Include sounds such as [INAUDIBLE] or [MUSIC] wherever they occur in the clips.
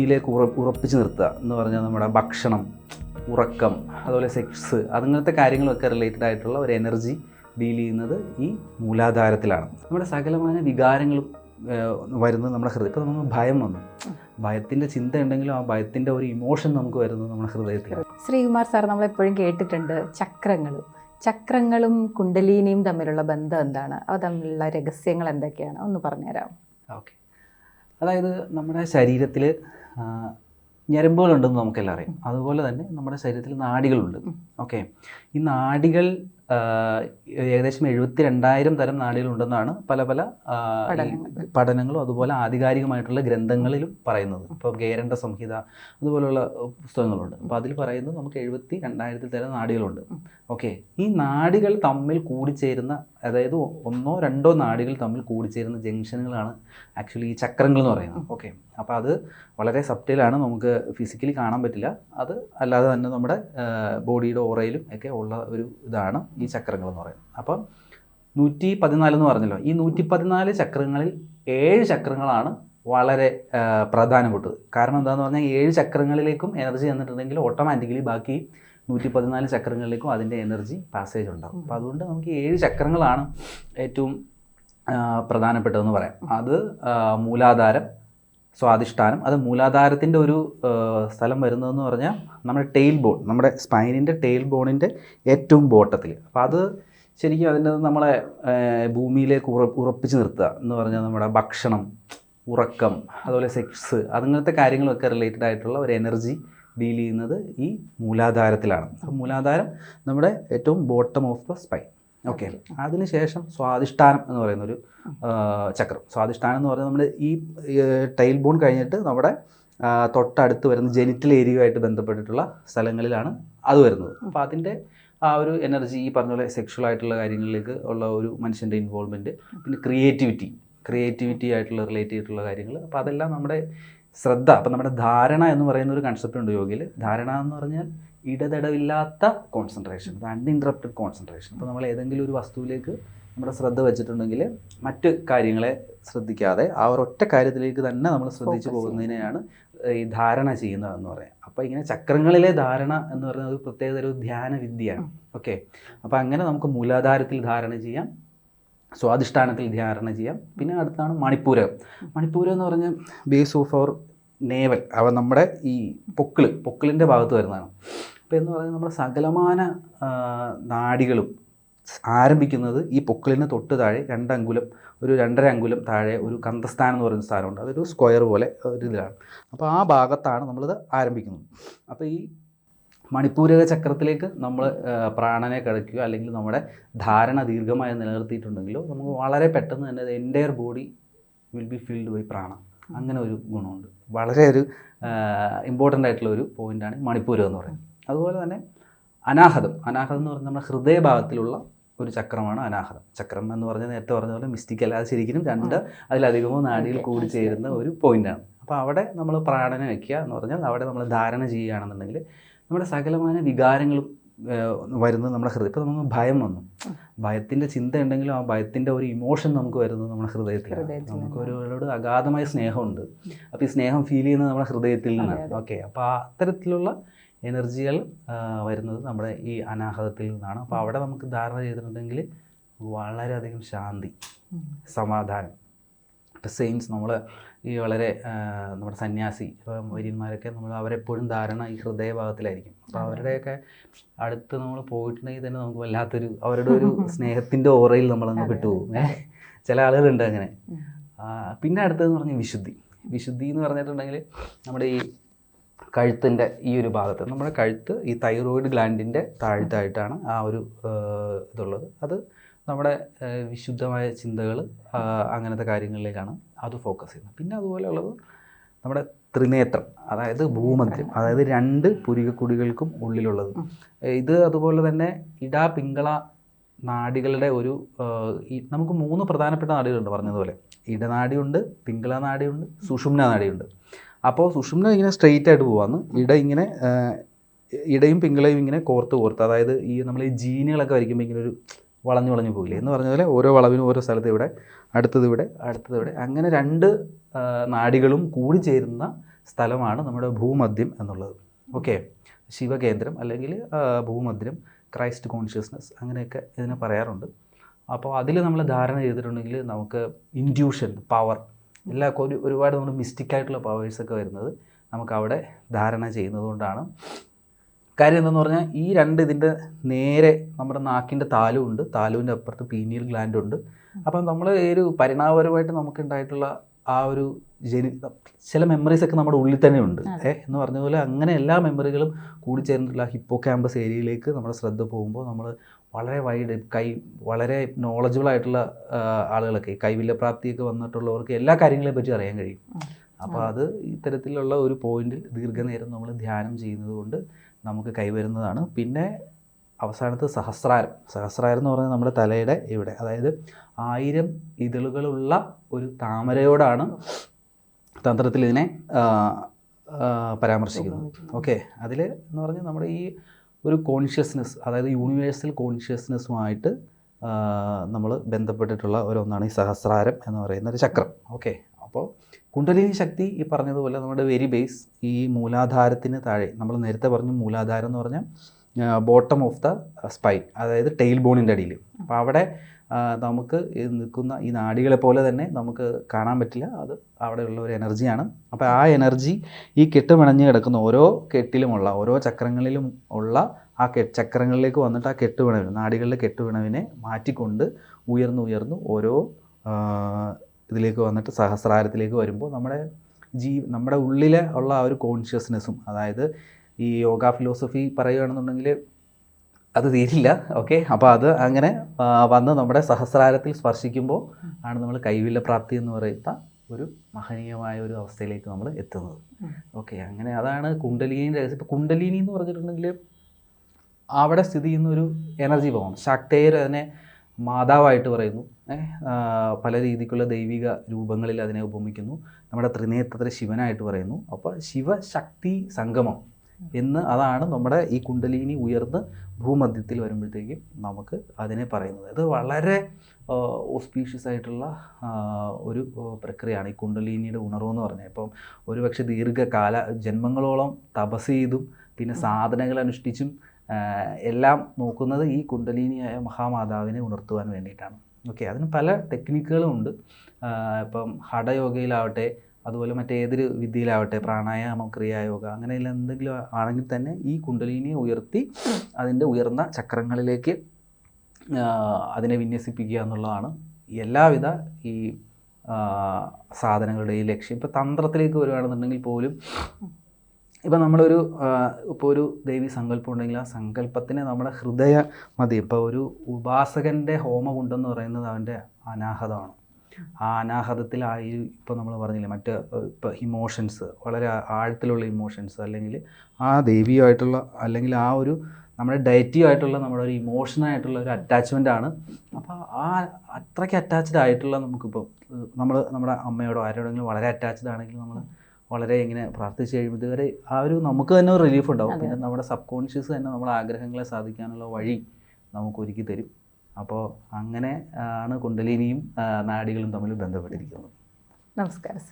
ഭൂമിയിലേക്ക് ഉറ ഉറപ്പിച്ച് നിർത്തുക എന്ന് പറഞ്ഞാൽ നമ്മുടെ ഭക്ഷണം ഉറക്കം അതുപോലെ സെക്സ് അങ്ങനത്തെ കാര്യങ്ങളൊക്കെ റിലേറ്റഡ് ആയിട്ടുള്ള ഒരു എനർജി ഡീൽ ചെയ്യുന്നത് ഈ മൂലാധാരത്തിലാണ്. നമ്മുടെ സകലമായ വികാരങ്ങളും വരുന്നത് നമ്മുടെ ഹൃദയം ഇപ്പോൾ നമുക്ക് ഭയം വന്നു. ഭയത്തിന്റെ ചിന്ത ഉണ്ടെങ്കിലും ആ ഭയത്തിന്റെ ഒരു ഇമോഷൻ നമുക്ക് വരുന്നത് നമ്മുടെ ഹൃദയത്തിലാണ്. ശ്രീകുമാർ സാർ നമ്മൾ എപ്പോഴും കേട്ടിട്ടുണ്ട് ചക്രങ്ങൾ. ചക്രങ്ങളും കുണ്ടലിനിയും തമ്മിലുള്ള ബന്ധം എന്താണ്? അവ തമ്മിലുള്ള രഹസ്യങ്ങൾ എന്തൊക്കെയാണ്? ഒന്ന് പറഞ്ഞുതരാം ഓക്കെ. അതായത് നമ്മുടെ ശരീരത്തിൽ ഞരമ്പുകളുണ്ടെന്ന് നമുക്കെല്ലാം അറിയാം. അതുപോലെ തന്നെ നമ്മുടെ ശരീരത്തിൽ നാഡികളുണ്ട്. ഓക്കെ. ഈ നാടികൾ ഏകദേശം എഴുപത്തി രണ്ടായിരം തരം നാടികളുണ്ടെന്നാണ് പല പല. പഠനങ്ങളും അതുപോലെ ആധികാരികമായിട്ടുള്ള ഗ്രന്ഥങ്ങളിലും പറയുന്നത്. ഇപ്പോൾ ഗേരണ്ട സംഹിത അതുപോലുള്ള പുസ്തകങ്ങളുണ്ട്. അപ്പോൾ അതിൽ പറയുന്നത് നമുക്ക് എഴുപത്തി രണ്ടായിരത്തിൽ തരം നാടികളുണ്ട്. ഓക്കെ. ഈ നാടികൾ തമ്മിൽ കൂടിച്ചേരുന്ന അതായത് ഒന്നോ രണ്ടോ നാടികൾ തമ്മിൽ കൂടിച്ചേരുന്ന ജംഗ്ഷനുകളാണ് ആക്ച്വലി ഈ ചക്രങ്ങൾ എന്ന് പറയുന്നത്. ഓക്കെ. അപ്പോൾ അത് വളരെ സബ്റ്റൈലാണ് നമുക്ക് ഫിസിക്കലി കാണാൻ പറ്റില്ല. അത് അല്ലാതെ തന്നെ നമ്മുടെ ബോഡിയുടെ ഓറയിലും ഒക്കെ ഉള്ള ഒരു ഇതാണ് ഈ ചക്രങ്ങൾ എന്ന് പറയുന്നത്. അപ്പം നൂറ്റി പതിനാല് എന്ന് പറഞ്ഞല്ലോ. ഈ നൂറ്റി പതിനാല് ചക്രങ്ങളിൽ ഏഴ് ചക്രങ്ങളാണ് വളരെ പ്രധാനപ്പെട്ടത് കാരണം എന്താണെന്ന് പറഞ്ഞാൽ ഏഴ് ചക്രങ്ങളിലേക്കും എനർജി തന്നിട്ടുണ്ടെങ്കിൽ ഓട്ടോമാറ്റിക്കലി ബാക്കി നൂറ്റി പതിനാല് ചക്രങ്ങളിലേക്കും അതിന്റെ എനർജി പാസേജ് ഉണ്ടാകും അപ്പോൾ അതുകൊണ്ട് നമുക്ക് ഏഴ് ചക്രങ്ങളാണ് ഏറ്റവും പ്രധാനപ്പെട്ടതെന്ന് പറയാം. അത് മൂലാധാരം സ്വാധിഷ്ഠാനം അത് മൂലാധാരത്തിന്റെ ഒരു സ്ഥലം വരുന്നതെന്ന് പറഞ്ഞാൽ നമ്മുടെ ടെയിൽ ബോൺ നമ്മുടെ സ്പൈനിന്റെ ടെയിൽ ബോണിന്റെ ഏറ്റവും ബോട്ടത്തിൽ. അപ്പോൾ അത് ശരിക്കും അതിന്റെ നമ്മളെ ഭൂമിയിലേക്ക് ഉറ ഉറപ്പിച്ച് നിർത്തുക എന്ന് പറഞ്ഞാൽ നമ്മുടെ ഭക്ഷണം ഉറക്കം അതുപോലെ സെക്സ് അങ്ങനത്തെ കാര്യങ്ങളൊക്കെ റിലേറ്റഡ് ആയിട്ടുള്ള ഒരു എനർജി ഡീൽ ചെയ്യുന്നത് ഈ മൂലാധാരത്തിലാണ്. അപ്പോൾ മൂലാധാരം നമ്മുടെ ഏറ്റവും bottom of the spine okay. അതിനുശേഷം സ്വാധിഷ്ഠാനം എന്ന് പറയുന്ന ഒരു ചക്രം. സ്വാധിഷ്ഠാനം എന്ന് പറയുന്നത് നമ്മുടെ ഈ ടൈൽ ബോൺ കഴിഞ്ഞിട്ട് നമ്മുടെ തൊട്ടടുത്ത് വരുന്ന ജെനിറ്റൽ ഏരിയയുമായിട്ട് ബന്ധപ്പെട്ടിട്ടുള്ള സ്ഥലങ്ങളിലാണ് അത് വരുന്നത്. അപ്പോൾ അതിന്റെ ആ ഒരു എനർജി ഈ പറഞ്ഞ പോലെ സെക്ഷൽ ആയിട്ടുള്ള കാര്യങ്ങളിലേക്ക് ഉള്ള ഒരു മനുഷ്യന്റെ ഇൻവോൾവ്മെന്റ് പിന്നെ ക്രിയേറ്റിവിറ്റി ക്രിയേറ്റിവിറ്റി ആയിട്ടുള്ള റിലേറ്റ് ചെയ്തിട്ടുള്ള കാര്യങ്ങൾ. അപ്പോൾ അതെല്ലാം നമ്മുടെ ശ്രദ്ധ അപ്പം നമ്മുടെ ധാരണ എന്ന് പറയുന്ന ഒരു കൺസെപ്റ്റ് ഉണ്ട് യോഗയിൽ. ധാരണ എന്ന് പറഞ്ഞാൽ ഇടതടവില്ലാത്ത കോൺസെൻട്രേഷൻ അൺഇൻട്രപ്റ്റഡ് കോൺസെൻട്രേഷൻ അപ്പോൾ നമ്മൾ ഏതെങ്കിലും ഒരു വസ്തുവിലേക്ക് നമ്മുടെ ശ്രദ്ധ വെച്ചിട്ടുണ്ടെങ്കിൽ മറ്റ് കാര്യങ്ങളെ ശ്രദ്ധിക്കാതെ ആ ഒരൊറ്റ കാര്യത്തിലേക്ക് തന്നെ നമ്മൾ ശ്രദ്ധിച്ചു പോകുന്നതിനെയാണ് ഈ ധാരണ ചെയ്യുന്നതെന്ന് പറയാം. അപ്പോൾ ഇങ്ങനെ ചക്രങ്ങളിലെ ധാരണ എന്ന് പറയുന്നത് ഒരു പ്രത്യേകത ഒരു ധ്യാന വിദ്യയാണ്. ഓക്കെ? അപ്പോൾ അങ്ങനെ നമുക്ക് മൂലാധാരത്തിൽ ധാരണ ചെയ്യാം സ്വാധിഷ്ഠാനത്തിൽ ധാരണ ചെയ്യാം പിന്നെ അടുത്താണ് മണിപ്പൂരം മണിപ്പൂരം എന്ന് പറഞ്ഞാൽ ബേസ് ഓഫ് അവർ നേവൽ അവ നമ്മുടെ ഈ പൊക്കിൾ പൊക്കിളിന്റെ ഭാഗത്ത് വരുന്നതാണ്. അപ്പോൾ എന്ന് പറയുന്നത് നമ്മുടെ സകലമാന നാടികളും ആരംഭിക്കുന്നത് ഈ പൊക്കിളിന് തൊട്ട് താഴെ രണ്ടങ്കുലം ഒരു രണ്ടര അങ്കുലം താഴെ ഒരു കന്തസ്ഥാനം എന്ന് പറയുന്ന സ്ഥാനമുണ്ട് അതൊരു സ്ക്വയർ പോലെ ഒരു ഇതിലാണ്. അപ്പോൾ ആ ഭാഗത്താണ് നമ്മളിത് ആരംഭിക്കുന്നത്. അപ്പോൾ ഈ മണിപ്പൂരക ചക്രത്തിലേക്ക് നമ്മൾ പ്രാണനെ കിടക്കുകയോ അല്ലെങ്കിൽ നമ്മുടെ ധാരണ ദീർഘമായി നിലനിർത്തിയിട്ടുണ്ടെങ്കിലോ നമുക്ക് വളരെ പെട്ടെന്ന് തന്നെ entire body will be filled by prana അങ്ങനെ ഒരു ഗുണമുണ്ട്. വളരെ ഒരു ഇമ്പോർട്ടന്റ് ആയിട്ടുള്ള ഒരു പോയിന്റാണ് മണിപ്പൂരം എന്ന് പറയുന്നത്. അതുപോലെ തന്നെ അനാഹതം. അനാഹതം എന്ന് പറഞ്ഞാൽ നമ്മുടെ ഹൃദയഭാഗത്തിലുള്ള ഒരു ചക്രമാണ് അനാഹതം. ചക്രം എന്ന് പറഞ്ഞാൽ നേരത്തെ പറഞ്ഞ പോലെ മിസ്റ്റിക്കൽ അത് ശരിക്കും രണ്ട് അതിലധികമോ നാടിയിൽ കൂടി ചേരുന്ന ഒരു പോയിന്റാണ് അപ്പോൾ അവിടെ നമ്മൾ പ്രാണന വയ്ക്കുക എന്ന് പറഞ്ഞാൽ അവിടെ നമ്മൾ ധാരണ ചെയ്യുകയാണെന്നുണ്ടെങ്കിൽ നമ്മുടെ സകലമായ വികാരങ്ങളും വരുന്നത് നമ്മുടെ ഹൃദയം. ഇപ്പോൾ നമുക്ക് ഭയം വന്നു. ഭയത്തിന്റെ ചിന്ത ഉണ്ടെങ്കിലും ആ ഭയത്തിന്റെ ഒരു ഇമോഷൻ നമുക്ക് വരുന്നത് നമ്മുടെ ഹൃദയത്തിലാണ്. ഹൃദയത്തിൽ നമുക്ക് ഒരുപാട് അഗാധമായ സ്നേഹമുണ്ട്. അപ്പോൾ ഈ സ്നേഹം ഫീൽ ചെയ്യുന്നത് നമ്മുടെ ഹൃദയത്തിൽ നിന്നാണ്. ഓക്കെ അപ്പോൾ ആ അത്തരത്തിലുള്ള എനർജികൾ വരുന്നത് നമ്മുടെ ഈ അനാഹതത്തിൽ നിന്നാണ്. അപ്പോൾ അവിടെ നമുക്ക് ധാരണ ചെയ്തിട്ടുണ്ടെങ്കിൽ വളരെയധികം ശാന്തി സമാധാനം. സെയിൻസ് നമ്മൾ ഈ വളരെ നമ്മുടെ സന്യാസി ഇപ്പം വര്യന്മാരൊക്കെ നമ്മൾ അവരെപ്പോഴും ധാരണ ഈ ഹൃദയഭാഗത്തിലായിരിക്കും. അപ്പോൾ അവരുടെയൊക്കെ അടുത്ത് നമ്മൾ പോയിട്ടുണ്ടെങ്കിൽ തന്നെ നമുക്ക് വല്ലാത്തൊരു അവരുടെ ഒരു [LAUGHS] സ്നേഹത്തിന്റെ ഓറയിൽ നമ്മളങ്ങ് പെട്ടുപോകും. ചില ആളുകളുണ്ട് അങ്ങനെ. പിന്നെ അടുത്തതെന്ന് പറഞ്ഞാൽ വിശുദ്ധി. വിശുദ്ധി എന്ന് പറഞ്ഞിട്ടുണ്ടെങ്കിൽ നമ്മുടെ ഈ കഴുത്തിന്റെ ഈ ഒരു ഭാഗത്ത് നമ്മുടെ കഴുത്ത് ഈ തൈറോയിഡ് ഗ്ലാൻഡിന്റെ താഴ്ത്തായിട്ടാണ് ആ ഒരു ഇതുള്ളത്. അത് നമ്മുടെ വിശുദ്ധമായ ചിന്തകൾ അങ്ങനത്തെ കാര്യങ്ങളിലേക്കാണ് അത് ഫോക്കസ് ചെയ്യുന്നത്. പിന്നെ അതുപോലെയുള്ളത് നമ്മുടെ ത്രിനേത്രം അതായത് ഭൂമധ്യം അതായത് രണ്ട് പുരികക്കുടികൾക്കും ഉള്ളിലുള്ളത്. ഇത് അതുപോലെ തന്നെ ഇടാ പിങ്കള നാടികളുടെ ഒരു നമുക്ക് മൂന്ന് പ്രധാനപ്പെട്ട നാടുകളുണ്ട് പറഞ്ഞതുപോലെ. ഇടനാടിയുണ്ട് പിങ്കള നാടിയുണ്ട് സുഷുമ്ന നാടിയുണ്ട്. അപ്പോൾ സുഷുമ്ന ഇങ്ങനെ സ്ട്രെയിറ്റ് ആയിട്ട് പോവാന്ന്. ഇട ഇങ്ങനെ ഇടയും പിങ്കളയും ഇങ്ങനെ കോർത്ത് കോർത്ത് അതായത് ഈ നമ്മൾ ഈ ജീനുകളൊക്കെ വരയ്ക്കുമ്പോൾ ഇങ്ങനെ ഒരു വളഞ്ഞു വളഞ്ഞു പോയില്ല എന്ന് പറഞ്ഞ പോലെ ഓരോ വളവിനും ഓരോ സ്ഥലത്ത് ഇവിടെ അടുത്തത് ഇവിടെ അടുത്തത് ഇവിടെ. അങ്ങനെ രണ്ട് നാടികളും നാഡികളും കൂടി ചേരുന്ന സ്ഥലമാണ് നമ്മുടെ ഭൂമധ്യം എന്നുള്ളത്. ഓക്കെ? ശിവകേന്ദ്രം അല്ലെങ്കിൽ ഭൂമദ്യം ക്രൈസ്റ്റ് കോൺഷ്യസ്നസ് അങ്ങനെയൊക്കെ ഇതിനെ പറയാറുണ്ട്. അപ്പോൾ അതിൽ നമ്മൾ ധാരണ ചെയ്തിട്ടുണ്ടെങ്കിൽ നമുക്ക് ഇൻഡ്യൂഷൻ പവർ എല്ലാ ഒരു ഒരുപാട് നമ്മൾ മിസ്റ്റിക്കായിട്ടുള്ള പവേഴ്സൊക്കെ വരുന്നത് നമുക്ക് അവിടെ ധാരണ ചെയ്യുന്നത് കൊണ്ടാണ്. കാര്യം എന്തെന്ന് പറഞ്ഞാൽ ഈ രണ്ട് ഇതിന്റെ നേരെ നമ്മുടെ നാക്കിന്റെ താലു ഉണ്ട്. താലുവിന്റെ അപ്പുറത്ത് പീനിയൽ ഗ്ലാൻഡ് ഉണ്ട്. അപ്പം നമ്മൾ ഒരു പരിണാമപരമായിട്ട് നമുക്ക് ഉണ്ടായിട്ടുള്ള ആ ഒരു ജനി ചില മെമ്മറീസ് ഒക്കെ നമ്മുടെ ഉള്ളിൽ തന്നെ ഉണ്ട്. ഏ എന്ന് പറഞ്ഞ പോലെ അങ്ങനെ എല്ലാ മെമ്മറികളും കൂടി ചേർന്നിട്ടുള്ള ഹിപ്പോ ക്യാമ്പസ് ഏരിയയിലേക്ക് നമ്മുടെ ശ്രദ്ധ പോകുമ്പോൾ നമ്മൾ വളരെ വൈഡ് കൈ വളരെ നോളജബിൾ ആയിട്ടുള്ള ആളുകളൊക്കെ കൈവില്ല പ്രാപ്തിയൊക്കെ വന്നിട്ടുള്ളവർക്ക് എല്ലാ കാര്യങ്ങളെ പറ്റി അറിയാൻ കഴിയും. അപ്പോൾ അത് ഇത്തരത്തിലുള്ള ഒരു പോയിന്റിൽ ദീർഘനേരം നമ്മൾ ധ്യാനം ചെയ്യുന്നത് കൊണ്ട് നമുക്ക് കൈവരുന്നതാണ്. പിന്നെ അവസാനത്ത് സഹസ്രാരം. സഹസ്രാരം എന്ന് പറഞ്ഞാൽ നമ്മുടെ തലയുടെ ഇവിടെ. അതായത് ആയിരം ഇതളുകളുള്ള ഒരു താമരയോടാണ് തന്ത്രത്തിൽ ഇതിനെ പരാമർശിക്കുന്നത്. ഓക്കെ. അതിൽ എന്ന് പറഞ്ഞാൽ നമ്മുടെ ഈ ഒരു കോൺഷ്യസ്നെസ് അതായത് യൂണിവേഴ്സൽ കോൺഷ്യസ്നെസ്സുമായിട്ട് നമ്മൾ ബന്ധപ്പെട്ടിട്ടുള്ള ഒരു ഒന്നാണ് ഈ സഹസ്രാരം എന്ന് പറയുന്ന ഒരു ചക്രം. ഓക്കെ. അപ്പോൾ കുണ്ടലിനി ശക്തി ഈ പറഞ്ഞതുപോലെ നമ്മുടെ വെരി ബേസ് ഈ മൂലാധാരത്തിന് താഴെ നമ്മൾ നേരത്തെ പറഞ്ഞു മൂലാധാരം എന്ന് പറഞ്ഞാൽ ബോട്ടം ഓഫ് ദ സ്പൈൻ അതായത് ടെയിൽ ബോണിന്റെ അടിയിൽ. അപ്പോൾ അവിടെ നമുക്ക് നിൽക്കുന്ന ഈ നാടികളെ പോലെ തന്നെ നമുക്ക് കാണാൻ പറ്റില്ല. അത് അവിടെയുള്ള ഒരു എനർജിയാണ് അപ്പോൾ ആ എനർജി ഈ കെട്ട് പിണഞ്ഞ് കിടക്കുന്ന ഓരോ കെട്ടിലുമുള്ള ഓരോ ചക്രങ്ങളിലും ഉള്ള ആ കെ ചക്രങ്ങളിലേക്ക് വന്നിട്ട് ആ കെട്ടുപിണവിന് നാടികളിലെ കെട്ടുപിണവിനെ മാറ്റിക്കൊണ്ട് ഉയർന്നുയർന്നു ഉയർന്നു ഓരോ ഇതിലേക്ക് വന്നിട്ട് സഹസ്രാരത്തിലേക്ക് വരുമ്പോൾ നമ്മുടെ ജീ നമ്മുടെ ഉള്ളിലെ ഉള്ള ആ ഒരു കോൺഷ്യസ്നെസ്സും അതായത് ഈ യോഗ ഫിലോസഫി പറയുകയാണെന്നുണ്ടെങ്കിൽ അത് തീരില്ല ഓക്കെ അപ്പോൾ അത് അങ്ങനെ വന്ന് നമ്മുടെ സഹസ്രാരത്തിൽ സ്പർശിക്കുമ്പോൾ ആണ് നമ്മൾ കൈവില്ല പ്രാപ്തി എന്ന് പറയുന്ന ഒരു മഹനീയമായ ഒരു അവസ്ഥയിലേക്ക് നമ്മൾ എത്തുന്നത്. ഓക്കെ അങ്ങനെ അതാണ് കുണ്ടലിനി രഹസ്യം. ഇപ്പോൾ കുണ്ടലിനി എന്ന് പറഞ്ഞിട്ടുണ്ടെങ്കിൽ അവിടെ സ്ഥിതി ചെയ്യുന്ന ഒരു എനർജി ഫോം ശക്തേർ അതിനെ മാതാവായിട്ട് പറയുന്നു. പല രീതിക്കുള്ള ദൈവിക രൂപങ്ങളിൽ അതിനെ ഉപമിക്കുന്നു. നമ്മുടെ ത്രിനേത്രത്തിലെ ശിവനായിട്ട് പറയുന്നു. അപ്പോൾ ശിവശക്തി സംഗമം എന്ന് അതാണ് നമ്മുടെ ഈ കുണ്ടലിനി ഉയർന്ന് ഭൂമധ്യത്തിൽ വരുമ്പോഴത്തേക്കും നമുക്ക് അതിനെ പറയുന്നത്. ഇത് വളരെ ഓസ്പീഷ്യസ് ആയിട്ടുള്ള ഒരു പ്രക്രിയയാണ് ഈ കുണ്ടലിനിയുടെ ഉണർവെന്ന് പറഞ്ഞാൽ ഇപ്പം ഒരുപക്ഷെ ദീർഘകാല ജന്മങ്ങളോളം തപസ് ചെയ്തും പിന്നെ സാധനകൾ അനുഷ്ഠിച്ചും എല്ലാം നോക്കുന്നത് ഈ കുണ്ടലിനിയായ മഹാമാതാവിനെ ഉണർത്തുവാൻ വേണ്ടിയിട്ടാണ്. ഓക്കെ അതിന് പല ടെക്നിക്കുകളും ഉണ്ട്. ഇപ്പം ഹഠയോഗയിലാവട്ടെ അതുപോലെ മറ്റേതൊരു വിദ്യയിലാവട്ടെ പ്രാണായാമം ക്രിയായോഗ അങ്ങനെയുള്ള എന്തെങ്കിലും ആണെങ്കിൽ തന്നെ ഈ കുണ്ടലിനിയെ ഉയർത്തി അതിന്റെ ഉയർന്ന ചക്രങ്ങളിലേക്ക് അതിനെ വിന്യസിപ്പിക്കുക എന്നുള്ളതാണ് എല്ലാവിധ ഈ സാധനങ്ങളുടെ സാധനങ്ങളുടെയും ലക്ഷ്യം. ഇപ്പോൾ തന്ത്രത്തിലേക്ക് വരികയാണെന്നുണ്ടെങ്കിൽ പോലും ഇപ്പം നമ്മളൊരു ഇപ്പോൾ ഒരു ദേവി സങ്കല്പം ഉണ്ടെങ്കിൽ ആ സങ്കല്പത്തിനെ നമ്മുടെ ഹൃദയ മതി. ഇപ്പോൾ ഒരു ഉപാസകന്റെ ഹോമകുണ്ടെന്ന് പറയുന്നത് അവന്റെ അനാഹതമാണ്. ആ അനാഹതത്തിൽ ആ ഇപ്പോൾ നമ്മൾ പറഞ്ഞില്ലേ മറ്റ് ഇപ്പോൾ ഇമോഷൻസ് വളരെ ആഴത്തിലുള്ള ഇമോഷൻസ് അല്ലെങ്കിൽ ആ ദേവിയുമായിട്ടുള്ള അല്ലെങ്കിൽ ആ ഒരു നമ്മുടെ ഡയറ്റീവ് ആയിട്ടുള്ള നമ്മുടെ ഒരു ഇമോഷനായിട്ടുള്ള ഒരു അറ്റാച്ച്മെന്റ് ആണ് അപ്പോൾ ആ അത്രയ്ക്ക് അറ്റാച്ച്ഡ് ആയിട്ടുള്ള നമുക്കിപ്പോൾ നമ്മൾ നമ്മുടെ അമ്മയോടോ ആരോടെങ്കിലും വളരെ അറ്റാച്ച്ഡ് ആണെങ്കിൽ നമ്മൾ വളരെ ഇങ്ങനെ പ്രാർത്ഥിച്ച് ഇതുവരെ ആ ഒരു നമുക്ക് തന്നെ ഒരു റിലീഫ് ഉണ്ടാവും. പിന്നെ നമ്മുടെ സബ് കോൺഷ്യസ് തന്നെ നമ്മുടെ ആഗ്രഹങ്ങളെ സാധിക്കാനുള്ള വഴി നമുക്ക് ഒരുക്കി തരും. അപ്പോൾ അങ്ങനെ ആണ് കുണ്ടലിനിയും നാടികളും തമ്മിൽ ബന്ധപ്പെട്ടിരിക്കുന്നത്. നമസ്കാരം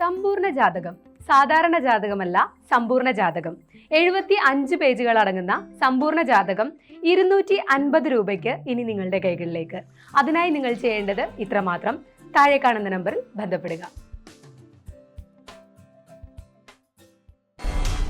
സമ്പൂർണ ജാതകം സാധാരണ ജാതകമല്ല സമ്പൂർണ ജാതകം. എഴുപത്തി അഞ്ച് പേജുകൾ അടങ്ങുന്ന സമ്പൂർണ ജാതകം ഇരുന്നൂറ്റി അൻപത് രൂപയ്ക്ക് ഇനി നിങ്ങളുടെ കൈകളിലേക്ക്. അതിനായി നിങ്ങൾ ചെയ്യേണ്ടത് ഇത്രമാത്രം. താഴെ കാണുന്ന നമ്പറിൽ ബന്ധപ്പെടുക.